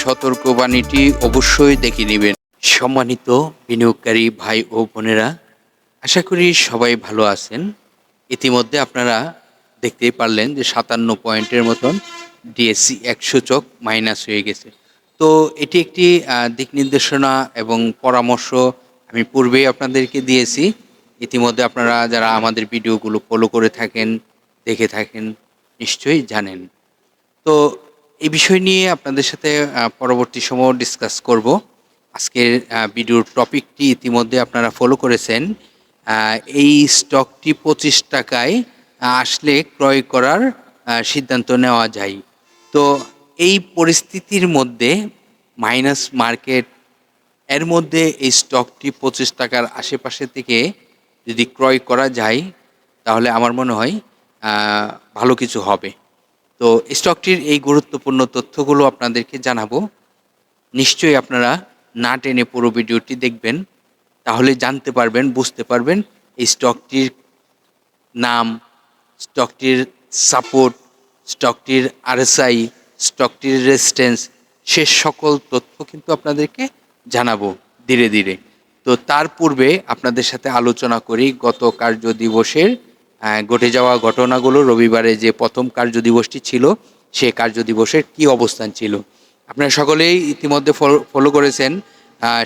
সতর্কবাণীটি অবশ্যই দেখে নেবেন। সম্মানিত বিনিয়োগকারী ভাই ও বোনেরা, আশা করি সবাই ভালো আছেন। ইতিমধ্যে আপনারা দেখতেই পারলেন যে সাতান্ন পয়েন্টের মতন ডিএসসি একশো চক মাইনাস হয়ে গেছে। তো এটি একটি দিক নির্দেশনা এবং পরামর্শ আমি পূর্বেই আপনাদেরকে দিয়েছি। ইতিমধ্যে আপনারা যারা আমাদের ভিডিওগুলো ফলো করে থাকেন, দেখে থাকেন, নিশ্চয়ই জানেন। তো এই বিষয় নিয়ে আপনাদের সাথে পরবর্তী সময় ডিসকাস করব। আজকের ভিডিওর টপিকটি ইতিমধ্যে আপনারা ফলো করেছেন। এই স্টকটি পঁচিশ টাকায় আসলে ক্রয় করার সিদ্ধান্ত নেওয়া যায়। তো এই পরিস্থিতির মধ্যে মাইনাস মার্কেট এর মধ্যে এই স্টকটি পঁচিশ টাকার আশেপাশে থেকে যদি ক্রয় করা যায়, তাহলে আমার মনে হয় ভালো কিছু হবে। তো স্টকটির এই গুরুত্বপূর্ণ তথ্যগুলো আপনাদেরকে জানাব। নিশ্চয়ই আপনারা না টেনে পুরো ভিডিওটি দেখবেন, তাহলে জানতে পারবেন, বুঝতে পারবেন এই স্টকটির নাম, স্টকটির সাপোর্ট, স্টকটির আরএসআই, স্টকটির রেজিস্ট্যান্স সে সকল তথ্য কিন্তু আপনাদেরকে জানাব ধীরে ধীরে। তো তার পূর্বে আপনাদের সাথে আলোচনা করি গত কার্য দিবসের ঘটে যাওয়া ঘটনাগুলো রবিবারে যে প্রথম কার্য দিবসটি ছিল, সে কার্য দিবসের কি অবস্থান ছিল? আপনারা সকলেই ইতিমধ্যে ফলো করেছেন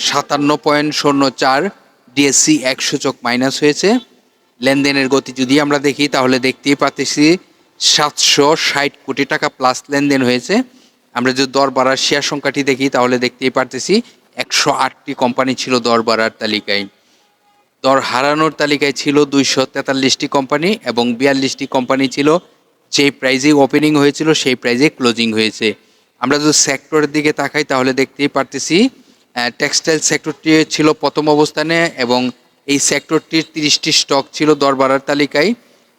সাতান্ন পয়েন্ট শূন্য চার ডিএসসি একশো চক মাইনাস হয়েছে। লেনদেনের গতি যদি আমরা দেখি, তাহলে দেখতেই পাচ্ছি সাতশো ষাট কোটি টাকা প্লাস লেনদেন হয়েছে। আমরা যদি দর বাড়ার শেয়ার সংখ্যাটি দেখি, তাহলে দেখতেই পারতেছি একশো আটটি কোম্পানি ছিল দর বাড়ার তালিকায়। দর হারানোর তালিকায় ছিল দুইশো তেতাল্লিশটি কোম্পানি এবং বিয়াল্লিশটি কোম্পানি ছিল যেই প্রাইজে ওপেনিং হয়েছিল, সেই প্রাইজে ক্লোজিং হয়েছে। আমরা যদি সেক্টরের দিকে তাকাই, তাহলে দেখতেই পারতেছি টেক্সটাইল সেক্টরটি ছিল প্রথম অবস্থানে এবং এই সেক্টরটির তিরিশটি স্টক ছিল দর বাড়ার তালিকায়।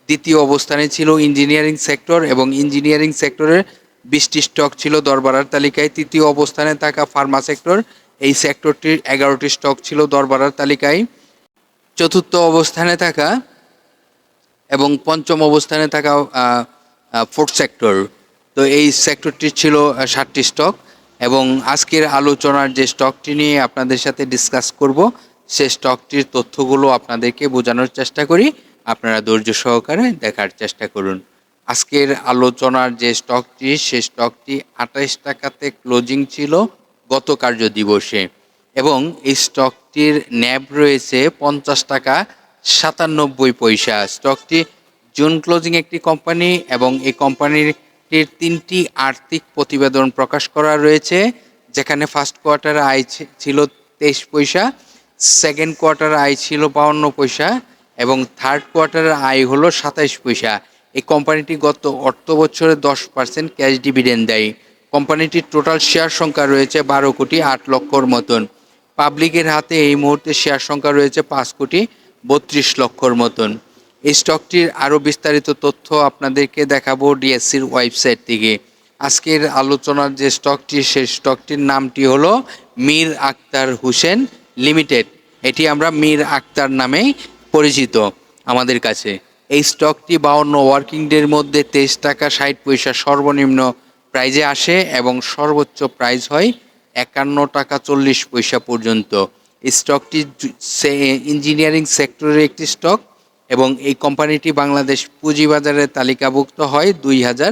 দ্বিতীয় অবস্থানে ছিল ইঞ্জিনিয়ারিং সেক্টর এবং ইঞ্জিনিয়ারিং সেক্টরের বিশটি স্টক ছিল দর বাড়ার তালিকায়। তৃতীয় অবস্থানে থাকা ফার্মা সেক্টর এই সেক্টরটির এগারোটি স্টক ছিল দর বাড়ার তালিকায়। চতুর্থ অবস্থানে থাকা এবং পঞ্চম অবস্থানে থাকা ফোর্থ সেক্টর তো এই সেক্টরটি ছিল ষাটটি স্টক এবং আজকের আলোচনার যে স্টকটি নিয়ে আপনাদের সাথে ডিসকাস করব, সে স্টকটির তথ্যগুলো আপনাদেরকে বোঝানোর চেষ্টা করি। আপনারা ধৈর্য সহকারে দেখার চেষ্টা করুন। আজকের আলোচনার যে স্টকটি সে স্টকটি আঠাইশ টাকাতে ক্লোজিং ছিল গত কার্য দিবসে। এবং এই স্টকটির ন্যাব রয়েছে পঞ্চাশ টাকা সাতানব্বই পয়সা। স্টকটি জুন ক্লোজিং একটি কোম্পানি এবং এই কোম্পানিটির তিনটি আর্থিক প্রতিবেদন প্রকাশ করা রয়েছে, যেখানে ফার্স্ট কোয়ার্টার আয় ছিল তেইশ পয়সা সেকেন্ড কোয়ার্টার আয় ছিল বাউন্ন পয়সা এবং থার্ড কোয়ার্টারের আয় হলো সাতাইশ পয়সা। এই কোম্পানিটি গত অর্থ বছরে দশ পার্সেন্ট ক্যাশ ডিভিডেন্ড দেয়। কোম্পানিটির টোটাল শেয়ার সংখ্যা রয়েছে বারো কোটি আট লক্ষর মতন। পাবলিকের হাতে এই মুহূর্তে শেয়ার সংখ্যা রয়েছে পাঁচ কোটি বত্রিশ লক্ষর মতন। এই স্টকটির আরও বিস্তারিত তথ্য আপনাদেরকে দেখাবো ডিএসসির ওয়েবসাইট থেকে। আজকের আলোচনার যে স্টকটি, সেই স্টকটির নামটি হলো মীর আক্তার হোসেন লিমিটেড। এটি আমরা মীর আক্তার নামেই পরিচিত আমাদের কাছে। এই স্টকটি বাউন্ন ওয়ার্কিং ডের মধ্যে তেইশ টাকা ষাট পয়সা সর্বনিম্ন প্রাইজে আসে এবং সর্বোচ্চ প্রাইজ হয় একান্ন টাকা চল্লিশ পয়সা পর্যন্ত। স্টকটি ইঞ্জিনিয়ারিং সেক্টরের একটি স্টক এবং এই কোম্পানিটি বাংলাদেশ পুঁজিবাজারে তালিকাভুক্ত হয় দুই হাজার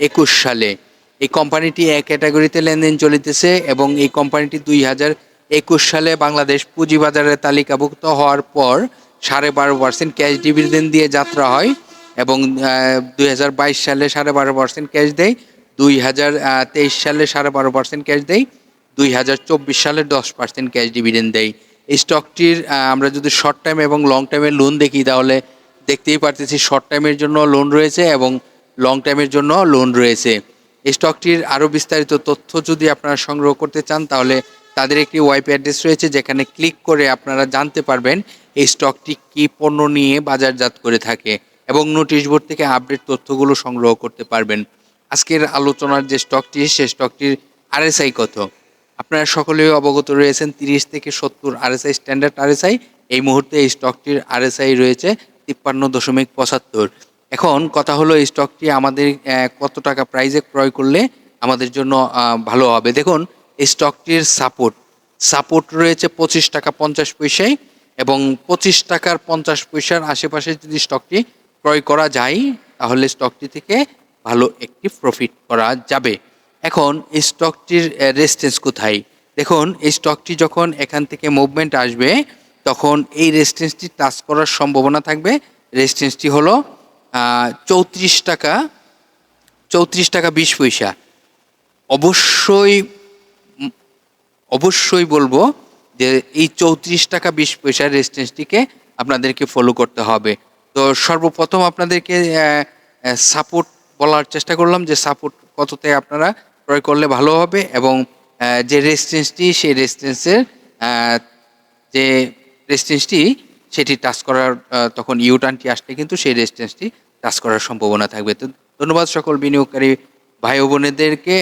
একুশ সালে। এই কোম্পানিটি এক ক্যাটাগরিতে লেনদেন চলিতেছে এবং এই কোম্পানিটি দুই হাজার একুশ সালে বাংলাদেশ পুঁজিবাজারে তালিকাভুক্ত হওয়ার পর সাড়ে বারো পার্সেন্ট ক্যাশ ডিভিডেন্ড দিয়ে যাত্রা হয় এবং দুই হাজার বাইশ সালে সাড়ে বারো পার্সেন্ট ক্যাশ দেয়, দুই হাজার তেইশ সালে সাড়ে বারো পার্সেন্ট ক্যাশ দেয়। দুই হাজার চব্বিশ সালে দশ পার্সেন্ট ক্যাশ ডিভিডেন্ড দেয়। এই স্টকটির আমরা যদি শর্ট টাইম এবং লং টাইমের লোন দেখি, তাহলে দেখতেই পারতেছি শর্ট টাইমের জন্য লোন রয়েছে এবং লং টাইমের জন্য লোন রয়েছে। এই স্টকটির আরও বিস্তারিত তথ্য যদি আপনারা সংগ্রহ করতে চান, তাহলে তাদের একটি ওয়েব অ্যাড্রেস রয়েছে, যেখানে ক্লিক করে আপনারা জানতে পারবেন এই স্টকটি কী পণ্য নিয়ে বাজারজাত করে থাকে এবং নোটিশ বোর্ড থেকে আপডেট তথ্যগুলো সংগ্রহ করতে পারবেন। আজকের আলোচনার যে স্টকটি সে স্টকটির আরএসআই কত? আপনারা সকলেই অবগত রয়েছেন তিরিশ থেকে সত্তর আরএসআই স্ট্যান্ডার্ড আরএসআই এই মুহূর্তে এই স্টকটির আরএসআই রয়েছে তিপ্পান্ন দশমিক পঁচাত্তর। এখন কথা হলো এই স্টকটি আমাদের কত টাকা প্রাইজে ক্রয় করলে আমাদের জন্য ভালো হবে। দেখুন, এই স্টকটির সাপোর্ট সাপোর্ট রয়েছে পঁচিশ টাকা পঞ্চাশ পয়সায় এবং পঁচিশ টাকার পঞ্চাশ পয়সার আশেপাশে যদি স্টকটি ক্রয় করা যায়, তাহলে স্টকটি থেকে ভালো একটি প্রফিট করা যাবে। এখন এই স্টকটির রেস্টেন্স কোথায়? দেখুন, এই স্টকটি যখন এখান থেকে মুভমেন্ট আসবে, তখন এই রেস্টেন্সটি টাচ করার সম্ভাবনা থাকবে। রেস্টেন্সটি হলো চৌত্রিশ টাকা চৌত্রিশ টাকা বিশ পয়সা। অবশ্যই অবশ্যই বলব যে এই চৌত্রিশ টাকা বিশ পয়সার রেজিস্ট্যান্সটিকে আপনাদেরকে ফলো করতে হবে। তো সর্বপ্রথম আপনাদেরকে সাপোর্ট বলার চেষ্টা করলাম যে সাপোর্ট কততে আপনারা ক্রয় করলে ভালো হবে এবং যে রেজিস্ট্যান্সটি সেই রেজিস্ট্যান্সের যে রেজিস্ট্যান্সটি সেটি টাচ করার তখন ইউটার্নটি আসলে কিন্তু সেই রেজিস্ট্যান্সটি টাচ করার সম্ভাবনা থাকবে। তো ধন্যবাদ সকল বিনিয়োগকারী ভাই বোনেদেরকে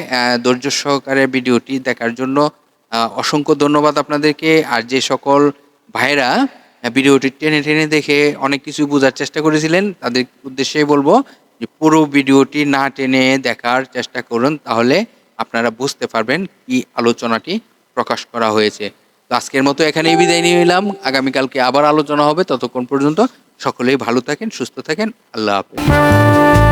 ধৈর্য সহকারে ভিডিওটি দেখার জন্য। অসংখ্য ধন্যবাদ আপনাদেরকে। আর যে সকল ভাইরা ভিডিওটি টেনে টেনে দেখে অনেক কিছু বোঝার চেষ্টা করেছিলেন, তাদের উদ্দেশ্যেই বলব যে পুরো ভিডিওটি না টেনে দেখার চেষ্টা করুন, তাহলে আপনারা বুঝতে পারবেন কি আলোচনাটি প্রকাশ করা হয়েছে। তো আজকের মতো এখানেই বিদায় নিয়ে নিলাম। আগামীকালকে আবার আলোচনা হবে। ততক্ষণ পর্যন্ত সকলেই ভালো থাকেন, সুস্থ থাকেন। আল্লাহ হাফেজ।